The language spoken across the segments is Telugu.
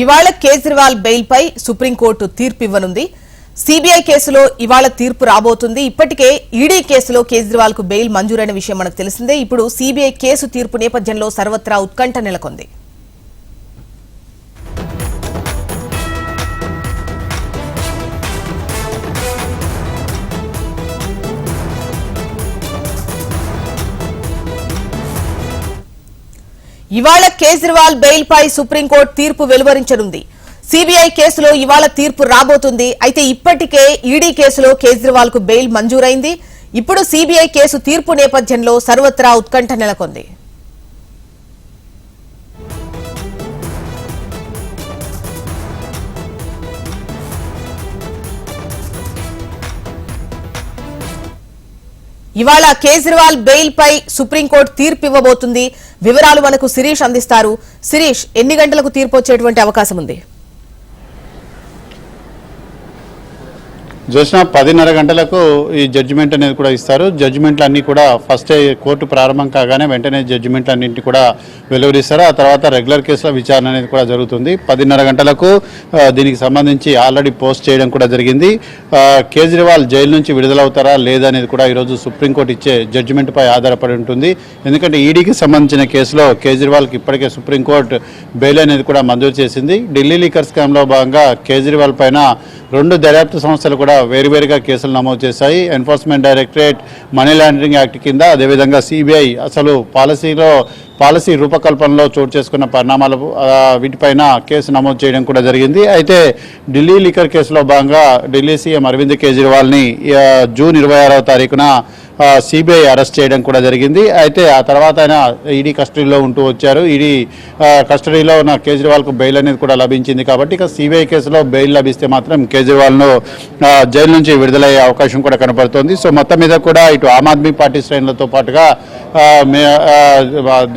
ఇవాళ కేజ్రీవాల్ బెయిల్ పై సుప్రీంకోర్టు తీర్పు ఇవ్వనుంది. సిబిఐ కేసులో ఇవాళ తీర్పు రాబోతుంది. ఇప్పటికే ఈడీ కేసులో కేజ్రీవాల్కు బెయిల్ మంజూరైన విషయం మనకు తెలిసిందే. ఇప్పుడు సిబిఐ కేసు తీర్పు నేపథ్యంలో సర్వత్రా ఉత్కంఠ నెలకొంది. ఇవాళ కేజ్రీవాల్ బెయిల్ పై సుప్రీంకోర్టు తీర్పు వెలువరించనుంది. సిబిఐ కేసులో ఇవాళ తీర్పు రాబోతుంది. అయితే ఇప్పటికే ఈడీ కేసులో కేజ్రీవాల్కు బెయిల్ మంజూరైంది. ఇప్పుడు సిబిఐ కేసు తీర్పు నేపథ్యంలో సర్వత్రా ఉత్కంఠ నెలకొంది. ఇవాళ కేజ్రీవాల్ బెయిల్ పై సుప్రీంకోర్టు తీర్పు ఇవ్వబోతుంది. వివరాలు మనకు శిరీష్ అందిస్తారు. శిరీష్ ఎన్ని గంటలకు తీర్పు వచ్చేటువంటి అవకాశం ఉంది? జోష్న పదిన్నర గంటలకు ఈ జడ్జిమెంట్ అనేది కూడా ఇస్తారు. జడ్జిమెంట్లు అన్నీ కూడా ఫస్ట్ కోర్టు ప్రారంభం కాగానే వెంటనే జడ్జిమెంట్లు అన్నింటినీ కూడా వెలువరిస్తారు. ఆ తర్వాత రెగ్యులర్ కేసుల విచారణ అనేది కూడా జరుగుతుంది. పదిన్నర గంటలకు దీనికి సంబంధించి ఆల్రెడీ పోస్ట్ చేయడం కూడా జరిగింది. కేజ్రీవాల్ జైలు నుంచి విడుదలవుతారా లేదా అనేది కూడా ఈరోజు సుప్రీంకోర్టు ఇచ్చే జడ్జిమెంట్పై ఆధారపడి ఉంటుంది. ఎందుకంటే ఈడీకి సంబంధించిన కేసులో కేజ్రీవాల్కి ఇప్పటికే సుప్రీంకోర్టు బెయిల్ అనేది కూడా మంజూరు చేసింది. ఢిల్లీ లీకర్ స్కామ్లో భాగంగా కేజ్రీవాల్ పైన రెండు దర్యాప్తు సంస్థలు కూడా వేరువేరుగా కేసులు నమోదు చేశాయి. Enforcement directorate money laundering act కింద అదేవిధంగా సిబిఐ అసలు పాలసీలో పాలసీ రూపకల్పనలో చోటు చేసుకున్న పరిణామాలు వీటిపైన కేసు నమోదు చేయడం కూడా జరిగింది. అయితే ఢిల్లీ లీకర్ కేసులో భాగంగా ఢిల్లీ సీఎం అరవింద్ కేజ్రీవాల్ని జూన్ ఇరవై ఆరవ తారీఖున సిబిఐ అరెస్ట్ చేయడం కూడా జరిగింది. అయితే ఆ తర్వాత ఆయన ఈడీ కస్టడీలో ఉంటూ వచ్చారు. ఈడీ కస్టడీలో ఉన్న కేజ్రీవాల్కు బెయిల్ అనేది కూడా లభించింది కాబట్టి ఇక సిబిఐ కేసులో బెయిల్ లభిస్తే మాత్రం కేజ్రీవాల్ను జైలు నుంచి విడుదలయ్యే అవకాశం కూడా కనపడుతోంది. సో మొత్తం మీద కూడా ఇటు ఆమ్ ఆద్మీ పార్టీ శ్రేణులతో పాటుగా మే-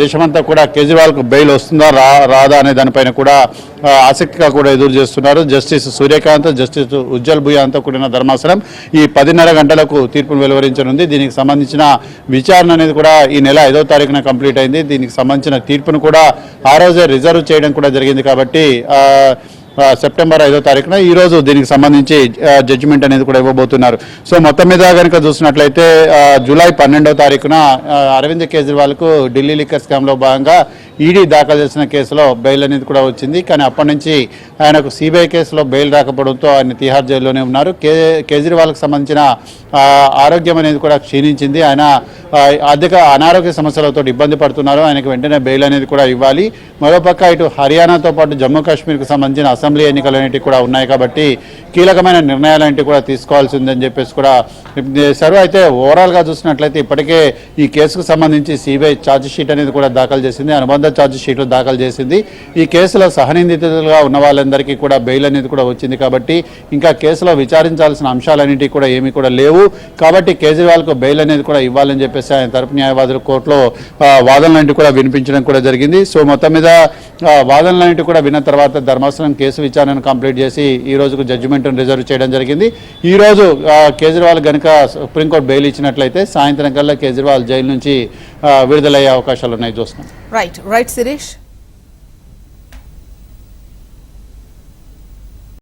దేశమంతా కూడా కేజ్రీవాల్కు బెయిల్ వస్తుందా రా రాదా అనే దానిపైన కూడా ఆసక్తిగా కూడా ఎదురు చేస్తున్నారు. జస్టిస్ సూర్యకాంత్ జస్టిస్ ఉజ్జల్ భుయాంతో కూడిన ధర్మాసనం ఈ పదిన్నర గంటలకు తీర్పును వెలువరించనుంది. దీనికి సంబంధించిన విచారణ అనేది కూడా ఈ నెల ఐదో తారీఖున కంప్లీట్ అయింది. దీనికి సంబంధించిన తీర్పును కూడా ఆ రోజే రిజర్వ్ చేయడం కూడా జరిగింది కాబట్టి ఆ, సెప్టెంబర్ ఐదో తారీఖున ఈరోజు దీనికి సంబంధించి జడ్జిమెంట్ అనేది కూడా ఇవ్వబోతున్నారు. సో మొత్తం మీద కనుక చూసినట్లయితే జూలై పన్నెండవ తారీఖున అరవింద్ కేజ్రీవాల్కు ఢిల్లీ లిక్కర్ స్కామ్లో భాగంగా ఈడీ దాఖలు చేసిన కేసులో బెయిల్ అనేది కూడా వచ్చింది. కానీ అప్పటి నుంచి ఆయనకు సిబిఐ కేసులో బెయిల్ రాకపోవడంతో ఆయన తిహార్ జైల్లోనే ఉన్నారు. కే కేజ్రీవాల్కి సంబంధించిన ఆరోగ్యం అనేది కూడా క్షీణించింది. ఆయన అధిక అనారోగ్య సమస్యలతో ఇబ్బంది పడుతున్నారు. ఆయనకు వెంటనే బెయిల్ అనేది కూడా ఇవ్వాలి. మరోపక్క ఇటు హర్యానాతో పాటు జమ్మూ కాశ్మీర్కి సంబంధించిన అసెంబ్లీ ఎన్నికలు అనేటివి కూడా ఉన్నాయి కాబట్టి కీలకమైన నిర్ణయాలు కూడా తీసుకోవాల్సి ఉందని చెప్పేసి కూడా చేశారు అయితే ఓవరాల్గా చూసినట్లయితే ఇప్పటికే ఈ కేసుకు సంబంధించి సిబిఐ ఛార్జ్ షీట్ అనేది కూడా దాఖలు చేసింది అనుబంధ ఛార్జ్ షీట్లు దాఖలు చేసింది. ఈ కేసులో సహనిందితులుగా ఉన్న వాళ్ళందరికీ కూడా బెయిల్ అనేది కూడా వచ్చింది కాబట్టి ఇంకా కేసులో విచారించాల్సిన అంశాలన్నింటినీ కూడా ఏమీ కూడా లేవు. కాబట్టి కేజ్రీవాల్కు బెయిల్ అనేది కూడా ఇవ్వాలని చెప్పేసి ఆయన తరపు న్యాయవాదులు కోర్టులో ఆ, కూడా వినిపించడం కూడా జరిగింది. సో మొత్తం మీద ఆ, వాదనలన్నింటి కూడా విన్న తర్వాత ధర్మాసనం కేసు విచారణను కంప్లీట్ చేసి ఈ రోజుకు పార్లమెంటును రిజర్వ్ చేయడం జరిగింది. ఈ రోజు కేజ్రీవాల్ గనుక సుప్రీంకోర్టు బెయిల్ ఇచ్చినట్లయితే సాయంత్రం కల్లా కేజ్రీవాల్ జైలు నుంచి విడుదలయ్యే అవకాశాలు ఉన్నాయి చూస్తున్నాం. Right right Suresh